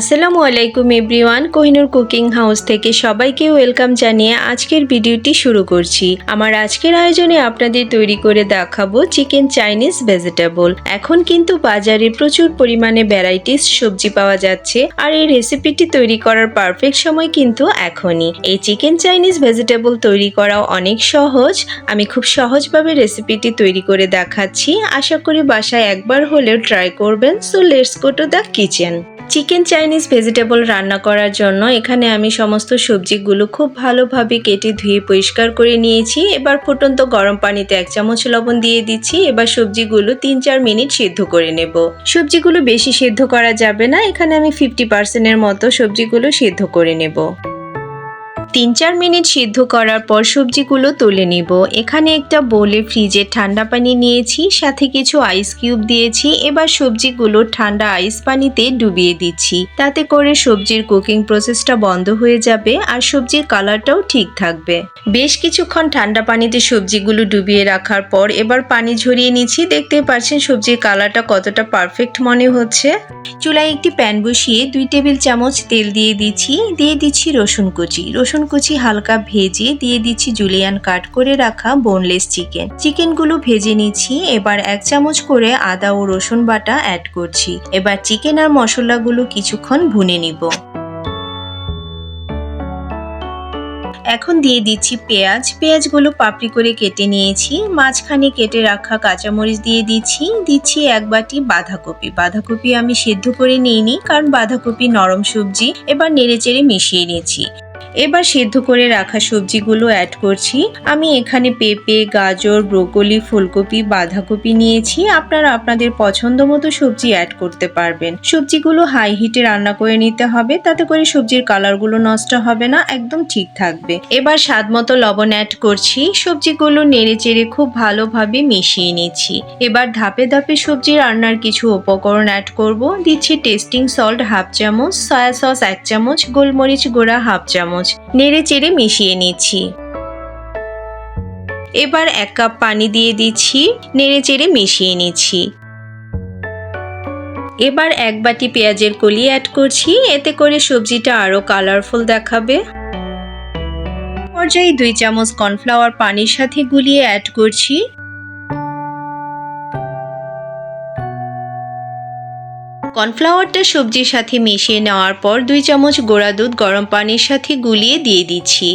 আসসালামু আলাইকুম everyone, Kohinoor cooking house থেকে সবাইকে ওয়েলকাম জানিয়ে আজকের ভিডিওটি শুরু করছি। আমার আজকের আয়োজনে আপনাদের তৈরি করে দেখাবো চিকেন চাইনিজ ভেজিটেবল। এখন কিন্তু বাজারে প্রচুর পরিমাণে ভ্যারাইটিস সবজি পাওয়া যাচ্ছে আর এই রেসিপিটি তৈরি করার পারফেক্ট সময় কিন্তু এখনই। এই চিকেন চাইনিজ ভেজিটেবল তৈরি করাও অনেক সহজ। আমি খুব সহজভাবে রেসিপিটি তৈরি করে দেখাচ্ছি। আশা করি বাসায় একবার হলেও ট্রাই করবেন। So let's go to the kitchen. Chicken Chinese vegetable রান্না করার জন্য এখানে আমি সমস্ত সবজিগুলো খুব ভালোভাবে কেটে ধুয়ে পরিষ্কার করে নিয়েছি। এবার ফুটন্ত গরম পানিতে এক চামচ লবণ দিয়ে দিচ্ছি। এবার সবজিগুলো তিন চার মিনিট সিদ্ধ করে নেব। সবজিগুলো বেশি সিদ্ধ করা যাবে না। এখানে আমি ফিফটি পার্সেন্টের মতো সবজিগুলো সিদ্ধ করে নেব। তিন চার মিনিট সিদ্ধ করার পর সবজিগুলো তুলে নিব। এখানে একটা বোলে ফ্রিজে ঠান্ডা পানি নিয়েছি, সাথে কিছু আইস কিউব দিয়েছি, এবার সবজিগুলো ঠান্ডা আইস পানিতে ডুবিয়ে দিচ্ছি। তাতে করে সবজির কুকিং প্রসেসটা বন্ধ হয়ে যাবে আর সবজির কালারটাও ঠিক থাকবে। বেশ কিছুক্ষণ ঠান্ডা পানিতে সবজিগুলো ডুবিয়ে রাখার পর এবার পানি ঝরিয়ে নিচ্ছি। দেখতে পাচ্ছেন সবজির কালারটা কতটা পারফেক্ট মনে হচ্ছে। চুলায় একটি প্যান বসিয়ে দুই টেবিল চামচ তেল দিয়ে দিচ্ছি। দিয়ে দিচ্ছি রসুন কুচি। রসুন কুচি হালকা ভেজে দিয়ে দিচ্ছি জুলিয়ান কাট করে রাখা বোনলেস চিকেন চিকেনগুলো ভেজে নিচ্ছি, এবার এক চামচ করে আদা ও রসুন বাটা অ্যাড করছি। এবার চিকেন আর মশলাগুলো কিছুক্ষণ ভুনে নিব। এখন দিয়ে দিচ্ছি পেঁয়াজ। পেঁয়াজগুলো পাপড়ি করে কেটে নিয়েছি। মাঝখানে কেটে রাখা কাঁচামরিচ দিয়ে দিচ্ছি। দিচ্ছি এক বাটি বাঁধাকপি। বাঁধাকপি আমি সেদ্ধ করে নিইনি, কারণ বাঁধাকপি নরম সবজি। এবার নেড়েচেড়ে মিশিয়ে নিয়েছি এবার সেদ্ধ করে রাখা সবজিগুলো অ্যাড করছি। আমি এখানে পেঁপে, গাজর, ব্রোকলি, ফুলকপি, বাঁধাকপি নিয়েছি। আপনারা আপনাদের পছন্দ মতো সবজি অ্যাড করতে পারবেন। সবজিগুলো হাই হিটে রান্না করে নিতে হবে, তাতে করে সবজির কালারগুলো নষ্ট হবে না, একদম ঠিক থাকবে। এবার স্বাদ মতো লবণ অ্যাড করছি। সবজিগুলো নেড়ে চেড়ে খুব ভালোভাবে মিশিয়ে নিচ্ছি। এবার ধাপে ধাপে সবজি রান্নার কিছু উপকরণ অ্যাড করব। দিচ্ছি টেস্টিং সল্ট হাফ চামচ সয়া সস এক চামচ, গোলমরিচ গুঁড়া হাফ চামচ। নেড়ে চেড়ে মিশিয়ে নিচ্ছি। এবার এক কাপ পানি দিয়ে দিচ্ছি, নেড়ে চেড়ে মিশিয়ে নিচ্ছি। এবার এক বাটি পেঁয়াজের কলি অ্যাড করছি, এতে করে সবজিটা আরও কালারফুল দেখাবে। পর্যায়ে দুই চামচ কর্নফ্লাওয়ার পানির সাথে গুলিয়ে অ্যাড করছি। কর্নফ্লাওয়ারটা সবজির সাথে মিশিয়ে নেওয়ার পর দুই চামচ গোড়া দুধ গরম পানির সাথে গুলিয়ে দিয়ে দিচ্ছি।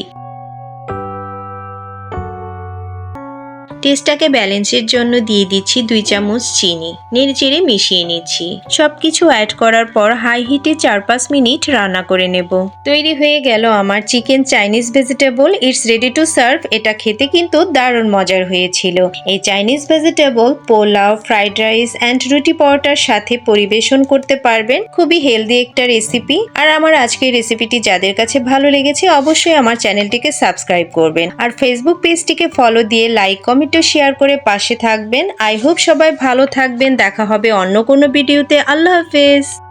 টেস্টটাকে ব্যালেন্সের জন্য দিয়ে দিচ্ছি দুই চামচ চিনি। নেড়েচেড়ে মিশিয়ে নিচ্ছি। সবকিছু অ্যাড করার পর হাই হিটে চার পাঁচ মিনিট রান্না করে নেব। তৈরি হয়ে গেল আমার chicken Chinese vegetable it's ready to serve এটা খেতে কিন্তু দারুণ মজার হয়েছিল। এই Chinese vegetable pulao fried rice and রুটি পরোটার সাথে পরিবেশন করতে পারবেন। খুবই হেলদি একটা রেসিপি আর আমার আজকের রেসিপিটি যাদের কাছে ভালো লেগেছে, অবশ্যই আমার চ্যানেলটিকে সাবস্ক্রাইব করবেন। আর ফেসবুক পেজটিকে ফলো দিয়ে লাইক কমেন্ট শেয়ার করে পাশে থাকবেন। আই হোপ সবাই ভালো থাকবেন। দেখা হবে অন্য কোনো ভিডিওতে। আল্লাহ হাফেজ।